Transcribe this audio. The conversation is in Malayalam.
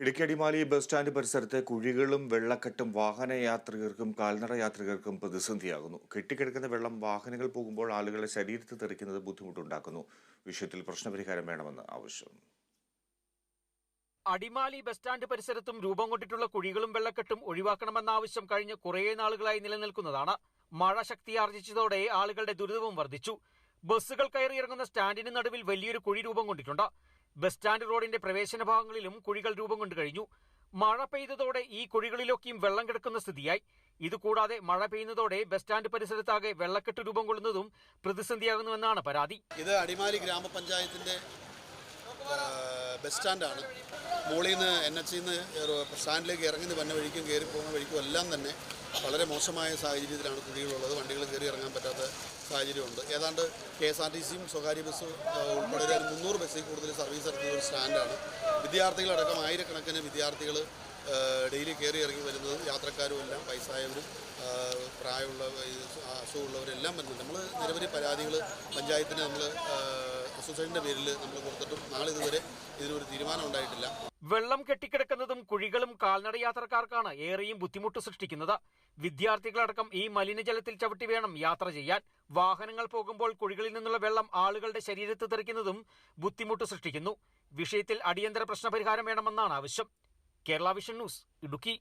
ഇടുക്കി അടിമാലി ബസ് സ്റ്റാൻഡ് പരിസരത്തെ കുഴികളും വെള്ളക്കെട്ടും വാഹനയാത്രികർക്കും കാൽനട യാത്രികർക്കും പ്രതിസന്ധിയാകുന്നു. കെട്ടിക്കിടക്കുന്ന വെള്ളം വാഹനങ്ങൾ പോകുമ്പോൾ ആളുകളെ ശരീരത്തിൽ തെറിക്കുന്നത് ബുദ്ധിമുട്ടുണ്ടാക്കുന്നു. വിഷയത്തിൽ പ്രശ്നപരിഹാരം വേണമെന്ന് ആവശ്യം. അടിമാലി ബസ് സ്റ്റാൻഡ് പരിസരത്തും രൂപം കൊണ്ടിട്ടുള്ള കുഴികളും വെള്ളക്കെട്ടും ഒഴിവാക്കണമെന്ന ആവശ്യം കഴിഞ്ഞ കുറേ നാളുകളായി നിലനിൽക്കുന്നതാണ്. മഴ ശക്തിയാർജിച്ചതോടെ ആളുകളുടെ ദുരിതവും വർദ്ധിച്ചു. ബസ്സുകൾ കയറിയിറങ്ങുന്ന സ്റ്റാൻഡിന് നടുവിൽ വലിയൊരു കുഴി രൂപം കൊണ്ടിട്ടുണ്ട്. ബസ് സ്റ്റാൻഡ് റോഡിന്റെ പ്രവേശന ഭാഗങ്ങളിലും കുഴികൾ രൂപം കൊണ്ടു കഴിഞ്ഞു. മഴ പെയ്തതോടെ ഈ കുഴികളിലൊക്കെയും വെള്ളം കിടക്കുന്ന സ്ഥിതിയായി. ഇതുകൂടാതെ മഴ പെയ്യുന്നതോടെ ബസ് സ്റ്റാൻഡ് പരിസരത്താകെ വെള്ളക്കെട്ട് രൂപം കൊള്ളുന്നതും പ്രതിസന്ധിയാകുന്നുവെന്നാണ് പരാതി. ഇത് അടിമാലി ഗ്രാമപഞ്ചായത്തിന്റെ ബസ് സ്റ്റാൻഡാണ്. മുകളിൽ നിന്ന് എൻ എച്ചിൽ നിന്ന് സ്റ്റാൻഡിലേക്ക് ഇറങ്ങി വന്ന വഴിക്കും കയറി പോകുന്ന വഴിക്കും എല്ലാം തന്നെ വളരെ മോശമായ സാഹചര്യത്തിലാണ് കുഴികളുള്ളത് വണ്ടികൾ കയറി ഇറങ്ങാൻ പറ്റാത്ത സാഹചര്യമുണ്ട്. ഏതാണ്ട് കെ എസ് ആർ ടി സിയും സ്വകാര്യ ബസ് ഉൾപ്പെടെ ഒരു മുന്നൂറ് ബസ്സിൽ കൂടുതൽ സർവീസ് നടത്തുന്ന ഒരു സ്റ്റാൻഡാണ്. വിദ്യാർത്ഥികളടക്കം ആയിരക്കണക്കിന് വിദ്യാർത്ഥികൾ ഡെയിലി കയറി ഇറങ്ങി വരുന്നത് യാത്രക്കാരും എല്ലാം വയസ്സായവരും പ്രായമുള്ള അസുഖമുള്ളവരെല്ലാം വരുന്നുണ്ട്. നമ്മൾ നിരവധി പരാതികൾ പഞ്ചായത്തിന് നമ്മൾ അസോസിയേഷന്റെ പേരിൽ നമ്മൾ കൊടുത്തിട്ടും നാളെ ഇതുവരെ ഇതിനൊരു തീരുമാനം ഉണ്ടായിട്ടില്ല. വെള്ളം കെട്ടിക്കിടക്കുന്നതും കുഴികളും കാൽനട യാത്രക്കാർക്കാണ് ഏറെയും ബുദ്ധിമുട്ട് സൃഷ്ടിക്കുന്നത്. വിദ്യാർത്ഥികളടക്കം ഈ മലിനജലത്തിൽ ചവിട്ടി വേണം യാത്ര ചെയ്യാൻ. വാഹനങ്ങൾ പോകുമ്പോൾ കുഴികളിൽ നിന്നുള്ള വെള്ളം ആളുകളുടെ ശരീരത്ത് തെറിക്കുന്നതും ബുദ്ധിമുട്ട് സൃഷ്ടിക്കുന്നു. വിഷയത്തിൽ അടിയന്തര പ്രശ്നപരിഹാരം വേണമെന്നാണ് ആവശ്യം. Kerala vision news Idukki.